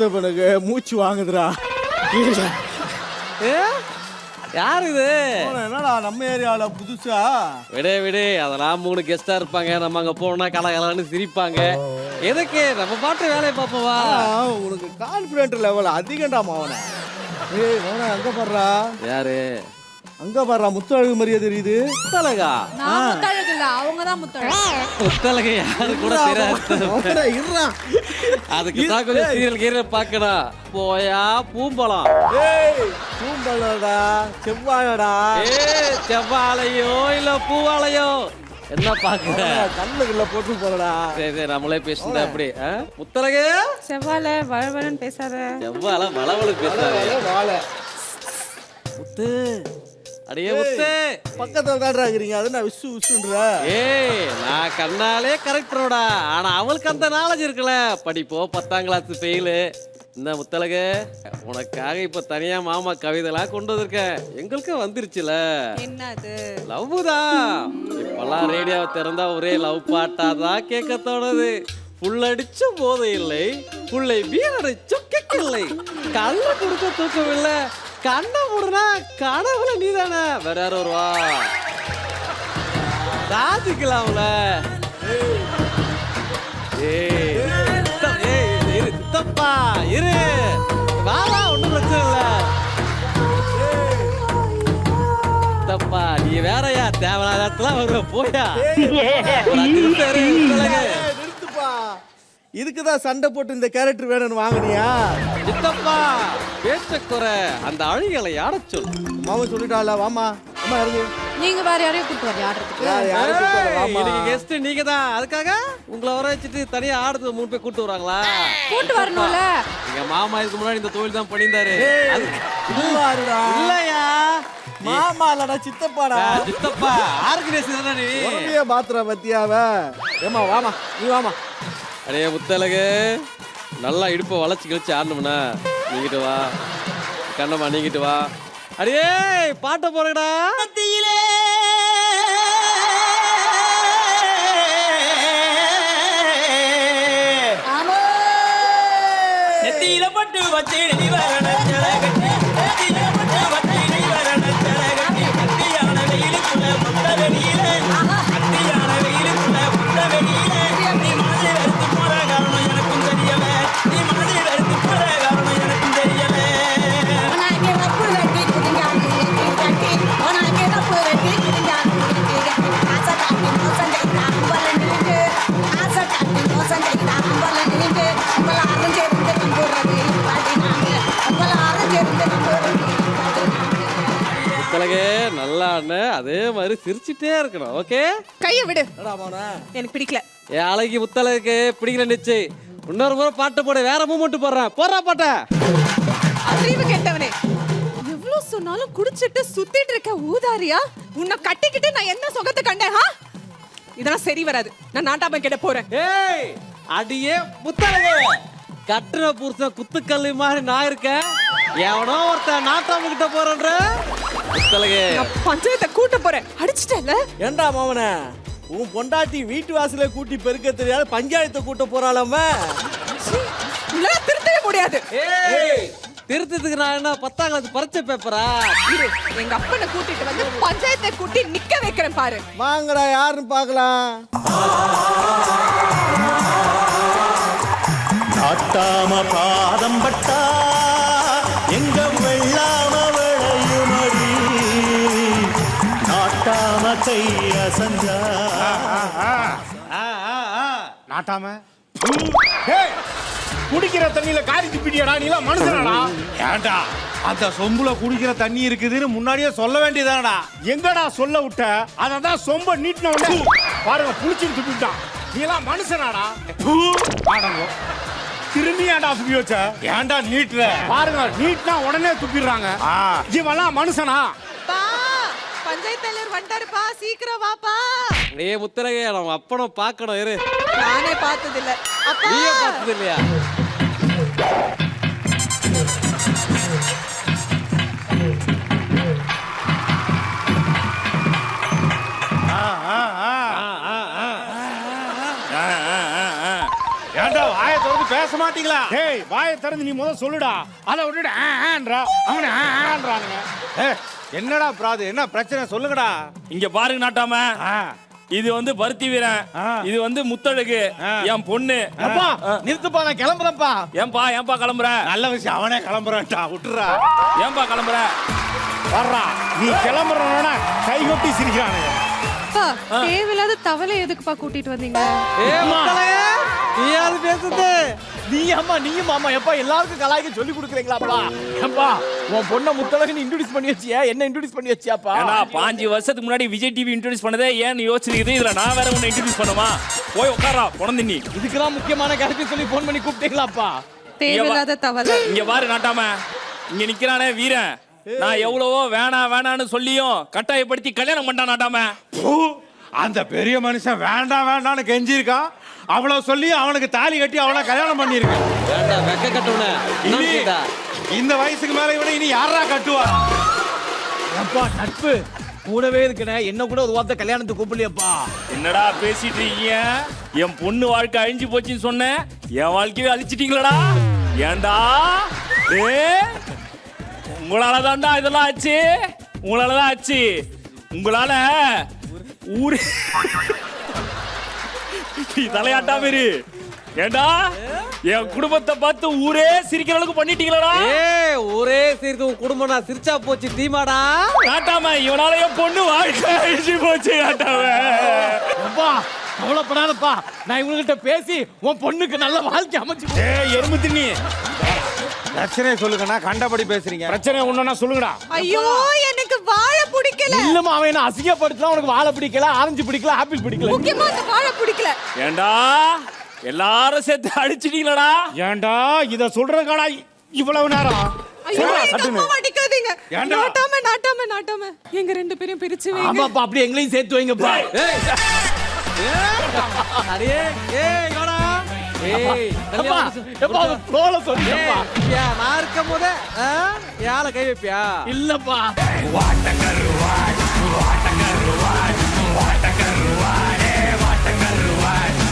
சித்தப்பனுக்கு மூச்சு வாங்குதுடா. ஏ? யார் இது என்னடா நம்ம ஏரியால புதுசா? விடு விடு. அதெல்லாம் மூணு கெஸ்டா இருப்பாங்க. நம்ம அங்க போனா கலகலன்னு சிரிப்பாங்க. எதுக்கு? நம்ம பாட்டு வேலையை பார்ப்போவா உனக்கு கான்பிடன்ட் லெவல் அதிகம்டா மாவன. ஏய் மோன அங்க பாடுறா யாரு? அங்க பாடுறா முத்து அழகு மாதிரியே தெரியுது முத்தலகா நான் முத்தழகு இல்ல அவங்க தான் முத்தழகு முத்தலகை யாரு கூட தெரியாது இருடா. அதுக்கு தான் கொஞ்சம் சீரியல் கீரியல் பார்க்கணும் போயா பூம்பழம். ஏய் பூம்பழடா செவ்வாழடா. ஏ செவ்வாழையோ இல்ல பூவாழையோ? என்ன பாக்குற கண்ணுக்குள்ள போட்டு போறடா சரி சரி நம்மளே பேசுறேன் அப்படி? முத்தலகு செவ்வாழை வளவளன்னு பேசாத. செவ்வாழை வளவளு பேசுறாரு வாழை. முத்து அடியே முத்து. பக்கத்துல தான்டா இருக்கிறீங்க அது நான் விசு விசுன்ற? ஏய் நான் கண்ணாலே கரெக்டரோடா ஆனா அவளுக்கு அந்த நாலேஜ் இருக்குல்ல. படிப்போ பத்தாம் கிளாஸ் ஃபெயிலு இந்த முத்தலகு உனக்காக இப்ப தனியா மாமா கவிதைலாம் கொண்டு வந்திருக்கேன். எங்களுக்கும் வந்துருச்சுல. என்னது? லவ் தான். இப்பெல்லாம் ரேடியோவை திறந்தா ஒரே லவ் பாட்டா தான் கேட்க தோணுது. புல்லடிச்ச போதை இல்லை புள்ளை வீரடிச்ச இல்லை கல்ல கொடுக்க தூக்கம் இல்ல கண்ணை மூடுனா கனவுல நீதானே? வேற யாரும் வருவா. ராஜிக்கலாம்ல இரு, சித்தப்பா இரு. வா வா பிரச்சனை இல்லை. தப்பா நீ வேறயா? தேவையில்லாத இடத்துல வருவ போயா உனக்கு இருப்பாரு, சொல்லுங்க. ஏய், நிறுத்துப்பா இதுக்குதான் சண்டை போட்டு இந்த கேரக்டர் வேணும்னு வாங்குனியா? சித்தப்பா பேச்ச குறை அந்த அழிகளை ஆடச் சொல்? மாமன் சொல்லிட்டால வாமா அம்மா இறங்கு நீங்க வேற யாரையும் கூட்டு வரீங்க ஆடுறதுக்கு யார் கெஸ்ட் நீங்க தான் அதுக்காக உங்களை வர வச்சுட்டு தனியா ஆடுறது மூணு பேர் கூட்டு வராங்களா? கூட்டு வரணும்ல. எங்க மாமா இதுக்கு முன்னாடி இந்த தொழில் தான் பண்ணியிருந்தாரு. இல்லையா? மாமா இல்லடா சித்தப்பாடா. சித்தப்பா. ஆர்கனைஸ் தானே நீ? பாத்திர பத்தியாவ. ஏமா வாமா நீ வாமா அடே முத்தழகு நல்லா இடுப்பை வளைச்சு கிழிச்சு ஆடணும்னா நீங்கிட்டு வா. கண்ணம்மா நீங்கிட்டு வா. அடே பாட்ட போறடா நெத்தியில பட்டு வச்சு நல்லா அதே மாதிரி சிரிச்சிட்டே இருக்கணும் ஓகே கைய விடு. எனக்கு பிடிக்கல. என் அழகி முத்தழகுக்கு பிடிக்கல நிச்சு. இன்னொரு முறை பாட்டு போடு வேற மூமெண்ட் போடுறேன். போடுறா பாட்ட. அறிவு கெட்டவனே. எவ்வளவு சொன்னாலும் குடிச்சிட்டு சுத்திட்டு இருக்க ஊதாரியா? உன்னை கட்டிக்கிட்டு நான் என்ன சுகத்தை கண்டேன்? இதெல்லாம் சரி வராது. நான் நாட்டாம கிட்ட போறேன். ஏய் அடியே முத்தழகு. கட்டுன புருஷன் குத்துக்கல்லி மாதிரி நான் இருக்கேன். எவனோ ஒருத்தன் நாட்டாம கிட்ட போறன்ற. நான் பஞ்சாயத்தை கூட்ட போறேன். அடிச்சிட்டல ஏண்டா மாமன? உன் பொண்டாட்டி வீட்டு வாசல கூட்டி பெருக்க தெரியாத பஞ்சாயத்தை கூட்ட போறாளாம. திருத்தவே முடியாது. ஏய் திருத்தத்துக்கு நான் என்ன பத்தாம் கிளாஸ் பரிச்சை பேப்பரா இரு, எங்க அப்பனை கூட்டிட்டு வந்து பஞ்சாயத்தை கூட்டி நிக்க வைக்கிறேன் பாரு. வாங்கடா யாருன்னு பார்க்கலாம். நாட்டாம பாதம் பட்டா எங்க வெள்ளாம விளையுமடி? நாட்டாம கை அசஞ்சா நாட்டாம? டேய், குடிக்கிற தண்ணியில காரி துப்பிட்டியடா நீ எல்லாம் மனுஷனாடா. ஏன்டா அந்த சொம்புல குடிக்கிற தண்ணி இருக்குதுன்னு முன்னாடியே சொல்ல வேண்டியதானடா? எங்கடா சொல்ல விட்ட? அதான் தான் சொம்ப நீட்டின உடனே பாருங்க புளிச்சுன்னு துப்பிட்டான். நீ எல்லாம் மனுஷனாடா. பூ, ஆடங்கோ திரும்பி ஏன்டா துப்பி வச்ச? ஏன்டா நீட்டுற? பாருங்க நீட்னா உடனே துப்பிடுறாங்க. இவெல்லாம் மனுஷனா? பஞ்சாயத்து தலைவர் வந்துட்டாருப்பா சீக்கிரம் வாப்பா. டேய் முத்தழகு நம்ம அப்பனை பார்க்கணும் இரு. நானே பார்த்தது இல்ல அப்பா. நீயே பார்த்தது ஏன்டா வாயை திறந்து பேச மாட்டீங்களா? டேய் வாயை திறந்து நீ முதல்ல சொல்லுடா. அதை விட்டுட்டு ஆன்றா. அவனை ஆன்றானுங்க. ஏய், என்னடா பிராது? என்ன பிரச்சனை? சொல்லுங்கடா. இங்க பாருங்க நாட்டாம. இது வந்து பருத்தி வீரன். இது வந்து முத்தழகு. என் பொண்ணு. அப்பா நிறுத்துப்பா நான் கிளம்புறேன்ப்பா. ஏன்பா ஏன்பா கிளம்புற? நல்ல விஷயம் அவனே கிளம்புறான்டா விட்டுறா. ஏன்பா கிளம்புற? வர்றா. நீ கிளம்புறவனா கை கொட்டி சிரிக்கிறானுங்க அப்பா தேவையில்லாத தவளை எதுக்குப்பா கூட்டிட்டு வந்தீங்க? ஏ மக்களே நீ யாரு பேசுறது? நீ அம்மா நீயும் மாமா எப்பா எல்லாருக்கும் கலாய்க்க சொல்லி கொடுக்குறீங்களாப்பா? எப்பா உன் பொண்ணை முத்தழகுன்னு இன்ட்ரோடியூஸ் பண்ணி வச்சியா என்ன இன்ட்ரோடியூஸ் பண்ணி வச்சியாப்பா ஏன்னா பாஞ்சு வருஷத்துக்கு முன்னாடி விஜய் டிவி இன்ட்ரோடியூஸ் பண்ணதே ஏன்னு யோசிச்சிருக்குது இதுல நான் வேற உன்னை இன்ட்ரோடியூஸ் பண்ணுமா? போய் உட்காரா குழந்தை நீ. இதுக்குதான் முக்கியமான கருத்து சொல்லி ஃபோன் பண்ணி கூப்பிட்டீங்களாப்பா? தேவையில்லாத தவளை இங்க பாரு நாட்டாம. இங்க நிக்கிறானே வீரன். நான் எவ்வளவோ வேணாம் வேணான்னு சொல்லியும் கட்டாயப்படுத்தி கல்யாணம் பண்ணான் நாட்டாம. அந்த பெரிய மனுஷன் வேண்டாம் வேண்டாம்னு கெஞ்சிருக்கான் அவ்வளவு சொல்லி அவனுக்கு தாலி கட்டி அவனை கல்யாணம் பண்ணிருக்கேன் வேண்டாம் வெக்க கட்டுவன. இனி இந்த வயசுக்கு மேல இவனை இனி யாரா கட்டுவா? எப்பா நட்பு? கூடவே இருக்கனே. என்ன கூட ஒரு வார்த்தை கல்யாணத்துக்கு கூப்பிடலையப்பா. என்னடா பேசிட்டு இருக்கீங்க? என் பொண்ணு வாழ்க்கை அழிஞ்சு போச்சுன்னு சொன்னேன். என் வாழ்க்கையை அழிச்சிட்டீங்களடா. ஏன்டா ஏ உங்களால தான்டா இதெல்லாம் ஆச்சு. உங்களால தான் ஆச்சு. உங்களால ஊரு தலையாட்டாம இரு ஏண்டா? என் குடும்பத்தை பார்த்து ஊரே சிரிக்கிற அளவுக்கு பண்ணிட்டீங்களடா. ஏ ஒரே சிரித்து உன் குடும்பம் நான் சிரிச்சா போச்சு தீமாடா. காட்டாம இவனால என் பொண்ணு வாழ்க்கை அழிஞ்சு போச்சு காட்டாம. அப்பா கவலைப்படாதப்பா. நான் இவங்ககிட்ட பேசி உன் பொண்ணுக்கு நல்ல வாழ்க்கை அமைச்சு ஏய் எறும்பு திண்ணி பிரச்சனையை சொல்லுங்கண்ணா கண்டபடி பேசுறீங்க. பிரச்சனை ஒண்ணுன்னா சொல்லுங்கடா. ஐயோ வாழை பிடிக்கல. இல்லம்மா அவன் என்ன அசிங்கப்படுத்தலாம் உனக்கு வாழை பிடிக்கல ஆரஞ்சு பிடிக்கல ஆப்பிள் பிடிக்கல. முக்கியமா அந்த வாழை பிடிக்கல. ஏண்டா? எல்லாரும் சேர்த்து அடிச்சிட்டீங்களடா. ஏன்டா இத சொல்றதுக்காடா இவ்வளவு நேரம்? நாட்டாம நாட்டாம நாட்டாம. எங்க ரெண்டு பேரையும் பிரிச்சு ஆமாப்பா அப்படி எங்களையும் சேர்த்து வைங்கப்பா. அடே ஏய் சொல்லுங்கப்பா நான் இருக்கும் போதே யால கை வைப்பியா? இல்லப்பா.